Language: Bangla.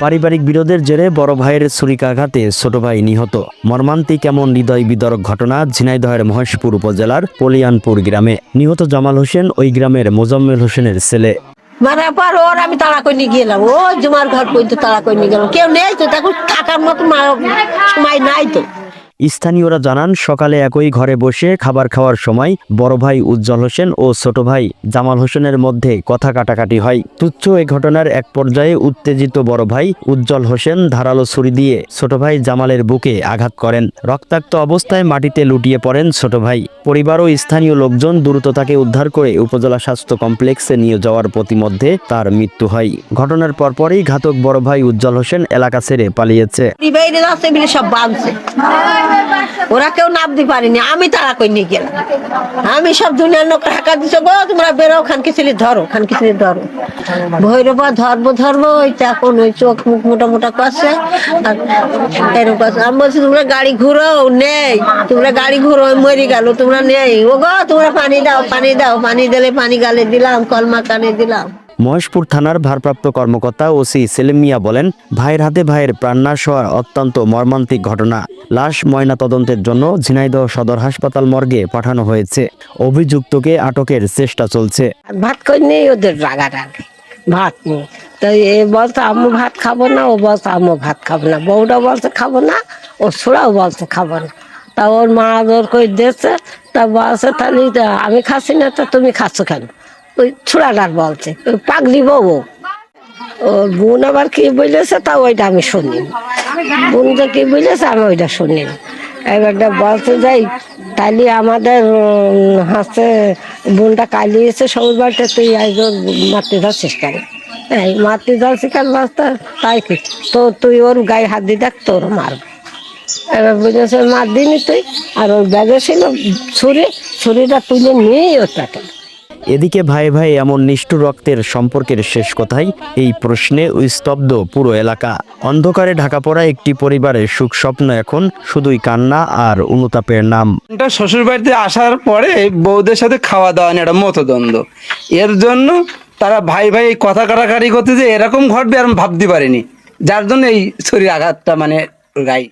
পারিবারিক বিরোধের জেরে বড় ভাইয়ের ছুরিকাঘাতে ছোট ভাই নিহত। মর্মান্তিক এমন হৃদয় বিদরক ঘটনা ঝিনাইদহের মহেশপুর উপজেলার পলিয়ানপুর গ্রামে। নিহত জামাল হোসেন ওই গ্রামের মোজাম্মেল হোসেনের ছেলে। মারার পর, ওর আমি তাড়া করে নিয়ে গেলাম। ও জুমার ঘর পর্যন্ত তাড়া করে নিয়ে গেলাম। কেউ নেই তো তখন থাকার মতো সময় নাই তো। স্থানীয়রা জানান, সকালে একই ঘরে বসে খাবার খাওয়ার সময় বড় ভাই উজ্জ্বল হোসেন ও ছোট ভাই জামাল হোসেনের মধ্যে কথা কাটাকাটি হয়। তুচ্ছ এই ঘটনার এক পর্যায়ে উত্তেজিত বড় ভাই উজ্জ্বল হোসেন ধারালো ছুরি দিয়ে ছোট ভাই জামালের বুকে আঘাত করেন। রক্তাক্ত অবস্থায় মাটিতে লুটিয়ে পড়েন ছোট ভাই। পরিবার ও স্থানীয় লোকজন দ্রুত তাকে উদ্ধার করে উপজেলা স্বাস্থ্য কমপ্লেক্সে নিয়ে যাওয়ার প্রতিমধ্যে তার মৃত্যু হয়। ঘটনার পরপরই ঘাতক বড় ভাই উজ্জ্বল হোসেন এলাকা ছেড়ে পালিয়েছে। সব ওরা কেউ নামতে পারেনি, আমি তাড়া করে নিয়ে গেলাম। আমি সব দুনিয়ার লোক হাঁকা দিছে, গো, তোমরা বেরো, খানকে ছেলে ধরো, খানকে ছেলে ধরো। ভৈরবা ধরবো ধরবো, ওই এখন ওই চোখ মুখ মোটা মোটা করছে আর এরকম করছে। আমি বলছি, তোমরা গাড়ি ঘুরো, নেই, তোমরা গাড়ি ঘুরো মরে গেল, তোমরা নেই। ও গো তোমরা পানি দাও পানি দাও, পানি দিলে পানি গালে দিলাম কলমা কানে দিলাম। মহেশপুর থানার ভারপ্রাপ্ত কর্মকর্তা ওসি সেলিম মিয়া বলেন, ভাইয়ের হাতে ভাইয়ের প্রাণনাশ হওয়ার অত্যন্ত মর্মান্তিক ঘটনা। লাশ ময়না তদন্তের জন্য ঝিনাইদহ সদর হাসপাতাল মর্গে পাঠানো হয়েছে। অভিযুক্তকে আটকের চেষ্টা চলছে। ভাত নেই ওদের রাগারাগি ভাত নিয়ে তো এ বলছে আম্মু ভাত খাব না। ও বলছে আম্মু ভাত খাব না। বউটা বলছে, খাব না। ও ছোড়াও বলছে, খাব না। তা ওর মা জোর করে দিয়েছে। তা বলছে, তাহলে আমি খাচ্ছি না, তা তুমি খাচ্ছ কেন? ওই ছোড়াটার বলছে, ওই পাগলি বউ। ওর বোন আবার কি বলেছে তা ওইটা আমি শুনি বোন যে কি বলেছে, আমি ওইটা শুনি এবারটা বলতে যাই তাহলে আমাদের হাসতে বোনটা কালিয়েছে সবুজ বাড়িতে তুই ওর মারতে যাচ্ছিস কেন? এই মাতৃ যাচ্ছি কেন বাস্তা তাই কি? তো তুই ওর গায়ে হাত দিয়ে দেখ তোর মারব। এবার বুঝেছে মার দিনি তুই। আর ওর ব্যাগে ছিল ছুরি, ছুরিটা তুলে নিয়েই ওটাকে এদিকে ভাই ভাই এমন নিষ্ঠুর রক্তের সম্পর্কের শেষ কথাই এই প্রশ্নে স্তব্ধ পুরো এলাকা। অন্ধকারে ঢাকা পড়া একটি পরিবারের সুখ স্বপ্ন এখন শুধুই কান্না আর অনুতাপের নাম। এটা শ্বশুর বাড়িতে আসার পরে বউদের সাথে খাওয়া দাওয়া নিয়ে একটা মতদ্বন্দ্ব। এর জন্য তারা ভাই ভাই কথা কাটাকাটি করতে যে এরকম ঘটবে আর ভাবতে পারিনি। যার জন্য এই শরীর আঘাতটা মানে গায়ে।